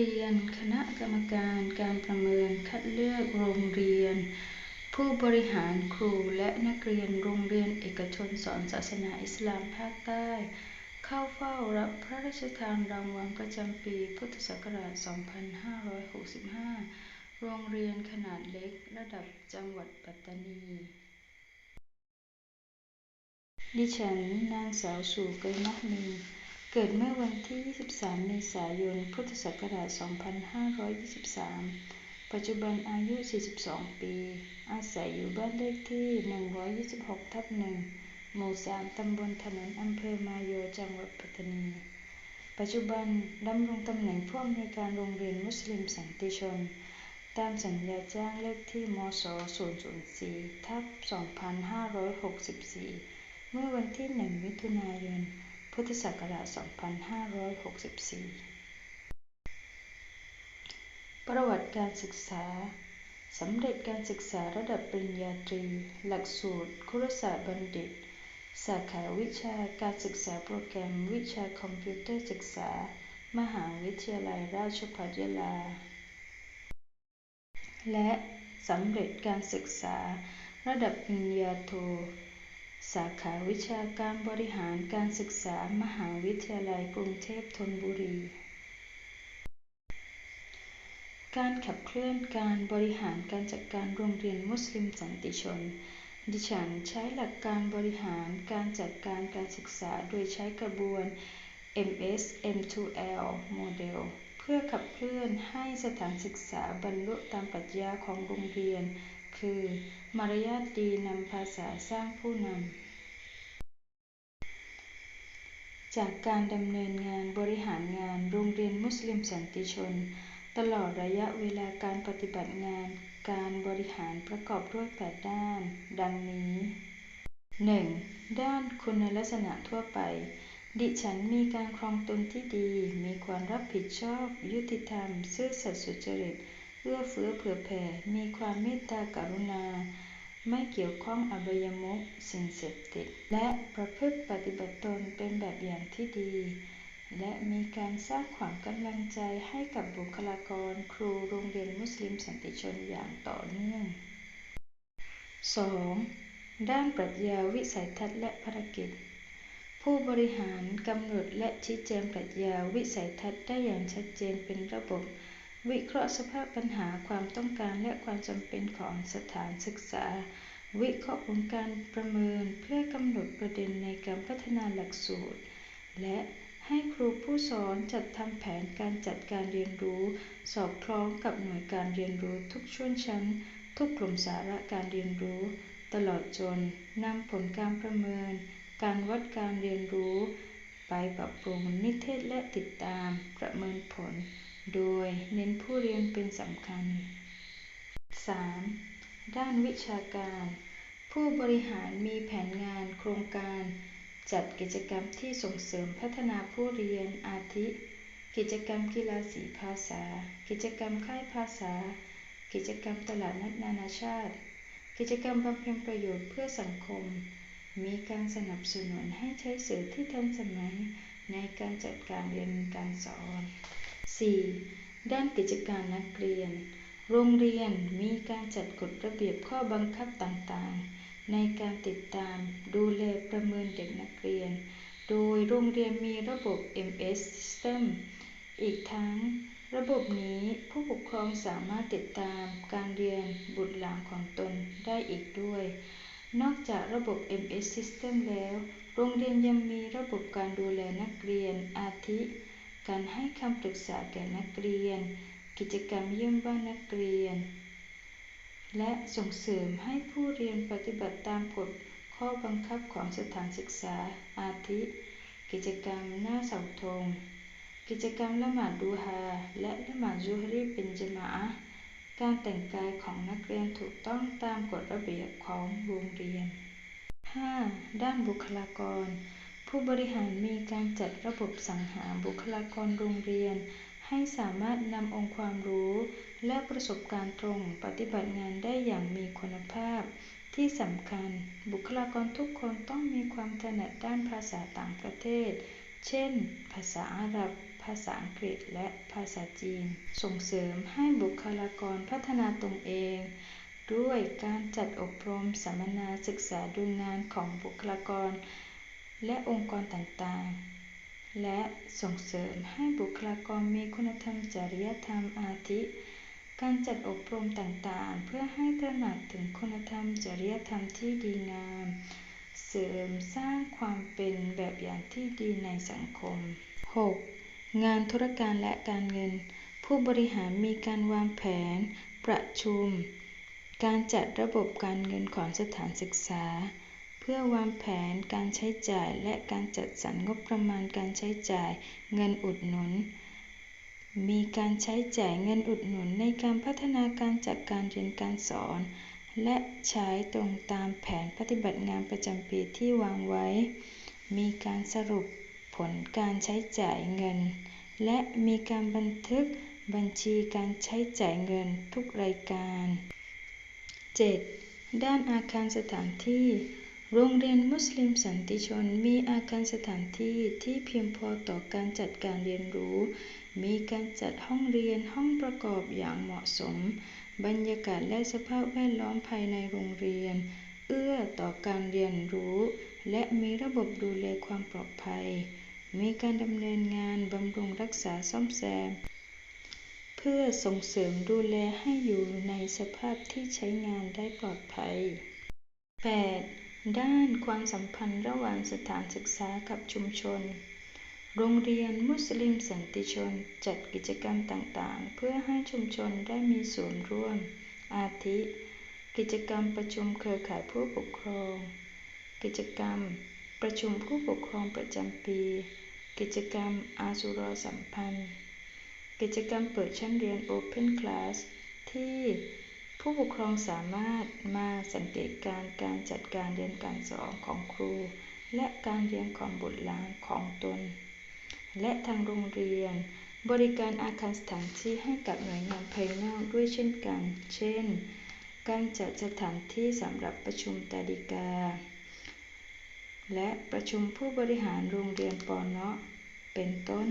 เรียน คณะกรรมการการประเมินคัดเลือกโรงเรียน ผู้บริหารครูและนักเรียนโรงเรียนเอกชนสอนศาสนาอิสลามภาคใต้ เข้าเฝ้ารับพระราชทานรางวัลประจำปีพุทธศักราช 2565 โรงเรียนขนาดเล็กระดับจังหวัดปัตตานีดิฉันนางสาวสู่ไกมะมี เกิดเมื่อวันที่ 23 เมษายน พุทธศักราช 2523 ปัจจุบันอายุ 42 ปี อาศัยอยู่บ้านเลขที่ 126 ทับ1หมู่ 3 ตำบลถนนอำเภอมาโย จังหวัดปัตตานี ปัจจุบันดำรงตำแหน่งผู้อำนวยการโรงเรียนมุสลิมสันติชน ตามสัญญาจ้างเลขที่ มศ 004 ทับ 2564 เมื่อวันที่ 1 มิถุนายน พุทธศักราช 2564 ประวัติการศึกษา สำเร็จการศึกษาระดับปริญญาตรี หลักสูตรครุศาสตร์บัณฑิต สาขาวิชาการศึกษาโปรแกรมวิชาคอมพิวเตอร์ศึกษา มหาวิทยาลัยราชภัฏยะลา และสำเร็จการศึกษาระดับปริญญาโท สาขาวิชาการบริหารการศึกษามหาวิทยาลัยกรุงเทพธนบุรี การขับเคลื่อนการบริหารการจัดการโรงเรียนมุสลิมสันติชน ดิฉันใช้หลักการบริหารการจัดการการศึกษาโดยใช้กระบวน MS M2L โมเดลเพื่อขับเคลื่อนให้สถานศึกษาบรรลุตามปรัชญาของโรงเรียน คือ มารยาทดีนำภาษาสร้างผู้นำ จากการดำเนินงานบริหารงานโรงเรียนมุสลิมสันติชน ตลอดระยะเวลาการปฏิบัติงาน การบริหารประกอบด้วย8ด้าน ดังนี้ 1. ด้านคุณลักษณะทั่วไป ดิฉันมีการครองตนที่ดี มีความรับผิดชอบ ยุติธรรม ซื่อสัตย์สุจริต เอื้อเฟื้อเผื่อแผ่ มีความเมตตากรุณา ไม่เกี่ยวข้องอบายมุขสิ่งเสพติด และประพฤติปฏิบัติตนเป็นแบบอย่างที่ดี และมีการสร้างขวัญกำลังใจให้กับบุคลากรครูโรงเรียนมุสลิมสันติชนอย่างต่อเนื่อง 2. ด้านปรัชญาวิสัยทัศน์และภารกิจ ผู้บริหารกำหนดและชี้แจงปรัชญาวิสัยทัศน์ได้อย่างชัดเจนเป็นระบบ วิเคราะห์สภาพปัญหาความต้องการและความจำเป็นของสถานศึกษา วิเคราะห์ผลการประเมินเพื่อกำหนดประเด็นในการพัฒนาหลักสูตร และให้ครูผู้สอนจัดทำแผนการจัดการเรียนรู้ สอดคล้องกับหน่วยการเรียนรู้ทุกช่วงชั้น ทุกกลุ่มสาระการเรียนรู้ ตลอดจนนำผลการประเมิน การวัดการเรียนรู้ ไปปรับปรุงนิเทศและติดตามประเมินผล โดยเน้นผู้เรียนเป็นสำคัญ 3. ด้านวิชาการ ผู้บริหารมีแผนงานโครงการ จัดกิจกรรมที่ส่งเสริมพัฒนาผู้เรียนอาทิ กิจกรรมกีฬาสีภาษา กิจกรรมค่ายภาษา กิจกรรมตลาดนัดนานาชาติ กิจกรรมบำเพ็ญประโยชน์เพื่อสังคม มีการสนับสนุนให้ใช้สื่อที่ทันสมัยในการจัดการเรียนการสอน 4. ด้านกิจการนักเรียน โรงเรียนมีการจัดกฎระเบียบข้อบังคับต่างๆ ในการติดตามดูแลประเมินเด็กนักเรียน โดยโรงเรียนมีระบบ MS System อีกทั้งระบบนี้ผู้ปกครองสามารถติดตามการเรียนบุตรหลานของตนได้อีกด้วย นอกจากระบบ MS System แล้ว โรงเรียนยังมีระบบการดูแลนักเรียนอาทิ การให้คำปรึกษาแก่นักเรียน กิจกรรมเยี่ยมบ้านนักเรียน และส่งเสริมให้ผู้เรียนปฏิบัติตามกฎข้อบังคับของสถานศึกษา อาทิ กิจกรรมหน้าเสาธง กิจกรรมละหมาดดูฮา และละหมาดซุฮรีเป็นจมาะการแต่งกายของนักเรียนถูกต้องตามกฎระเบียบของโรงเรียน 5. ด้านบุคลากร ผู้บริหารมีการจัดระบบสังหาบุคลากรโรงเรียน ให้สามารถนำองค์ความรู้ และประสบการณ์ตรงปฏิบัติงานได้อย่างมีคุณภาพ ที่สำคัญ บุคลากรทุกคนต้องมีความถนัดด้านภาษาต่างประเทศ เช่น ภาษาอาหรับ ภาษาอังกฤษ และภาษาจีน ส่งเสริมให้บุคลากรพัฒนาตนเองด้วยการจัดอบรมสัมมนาศึกษาดูงานของบุคลากร และองค์กรต่างๆ และส่งเสริมให้บุคลากรมีคุณธรรมจริยธรรมอาทิ การจัดอบรมต่างๆ เพื่อให้ตระหนักถึงคุณธรรมจริยธรรมที่ดีงาม เสริมสร้างความเป็นแบบอย่างที่ดีในสังคม 6. งานธุรการและการเงิน ผู้บริหารมีการวางแผน ประชุม การจัดระบบการเงินของสถานศึกษา พื่อวางแผนการใช้จ่ายและการจัดสรรงบประมาณการใช้จ่ายเงินอุดหนุน มีการใช้จ่ายเงินอุดหนุนในการพัฒนาการจัดการเรียนการสอน และใช้ตรงตามแผนปฏิบัติงานประจำปีที่วางไว้ มีการสรุปผลการใช้จ่ายเงิน และมีการบันทึกบัญชีการใช้จ่ายเงินทุกรายการ 7. ด้านอาคารสถานที่ โรงเรียนมุสลิมสันติชนมีอาคารสถานที่ที่เพียงพอต่อการจัดการเรียนรู้ มีการจัดห้องเรียนห้องประกอบอย่างเหมาะสม บรรยากาศและสภาพแวดล้อมภายในโรงเรียน เอื้อต่อการเรียนรู้ และมีระบบดูแลความปลอดภัย มีการดำเนินงานบำรุงรักษาซ่อมแซม เพื่อส่งเสริมดูแลให้อยู่ในสภาพที่ใช้งานได้ปลอดภัย 8. ด้านความสัมพันธ์ระหว่างสถานศึกษากับชุมชน โรงเรียนมุสลิมสันติชนจัดกิจกรรมต่างๆ เพื่อให้ชุมชนได้มีส่วนร่วม อาทิ กิจกรรมประชุมเครือข่ายผู้ปกครอง กิจกรรม ประชุมผู้ปกครองประจำปี กิจกรรมอาสุรสัมพันธ์ กิจกรรมเปิดชั้นเรียน Open Class ที่ ผู้ปกครองสามารถมาสังเกตการการจัดการเรียนการสอนของครู และการเรียนของบุตรหลานของตน และทางโรงเรียน บริการอาคารสถานที่ให้กับหน่วยงานภายนอกด้วยเช่นกัน เช่น การจัดสถานที่สำหรับประชุมตาดิกา และประชุมผู้บริหารโรงเรียนปอนเนาะเป็นต้น